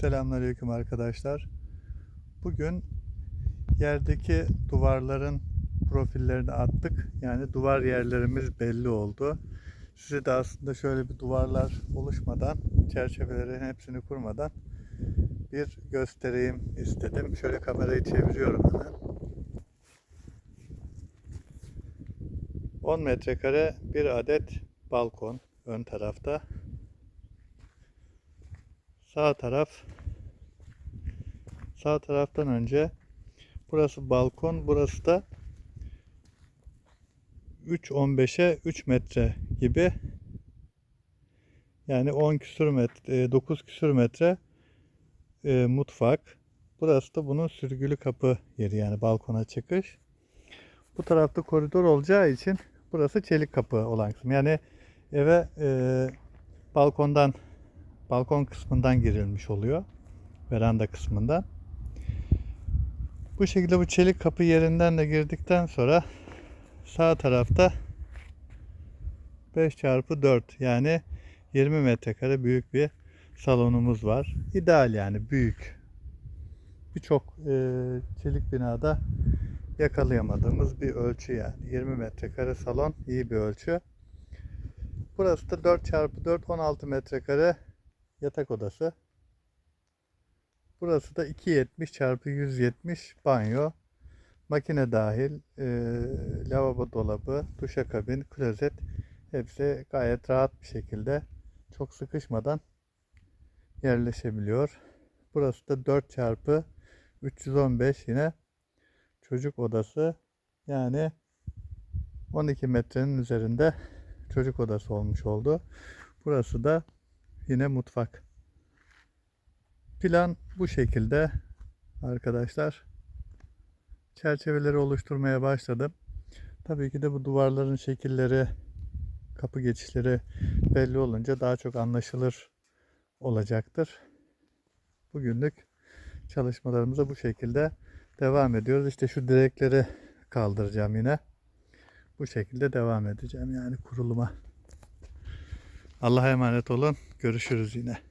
Selamünaleyküm arkadaşlar. Bugün yerdeki duvarların profillerini attık. Yani duvar yerlerimiz belli oldu. Size de aslında şöyle bir duvarlar oluşmadan, çerçevelerin hepsini kurmadan bir göstereyim istedim. Şöyle kamerayı çeviriyorum hemen. 10 metrekare bir adet balkon ön tarafta. Sağ taraf sağ taraftan önce burası balkon, burası da 3.15'e 3 metre gibi. Yani 10 küsür metre, 9 küsür metre e, mutfak. Burası da bunun sürgülü kapı yeri yani balkona çıkış. Bu tarafta koridor olacağı için burası çelik kapı olan kısım. Yani eve e, balkondan balkon kısmından girilmiş oluyor. Veranda kısmından. Bu şekilde bu çelik kapı yerinden de girdikten sonra sağ tarafta 5 çarpı 4 yani 20 metrekare büyük bir salonumuz var. İdeal yani büyük. Birçok e, çelik binada yakalayamadığımız bir ölçü yani. 20 metrekare salon iyi bir ölçü. Burası da 4 çarpı 4 16 metrekare yatak odası. Burası da 270 çarpı 170 banyo. Makine dahil, e, lavabo dolabı, duşakabin, klozet hepsi gayet rahat bir şekilde çok sıkışmadan yerleşebiliyor. Burası da 4 çarpı 315 yine çocuk odası. Yani 12 metrenin üzerinde çocuk odası olmuş oldu. Burası da yine mutfak. Plan bu şekilde arkadaşlar. Çerçeveleri oluşturmaya başladım. Tabii ki de bu duvarların şekilleri, kapı geçişleri belli olunca daha çok anlaşılır olacaktır. Bugünlük çalışmalarımıza bu şekilde devam ediyoruz. İşte şu direkleri kaldıracağım yine. Bu şekilde devam edeceğim yani kuruluma. Allah'a emanet olun. Görüşürüz yine.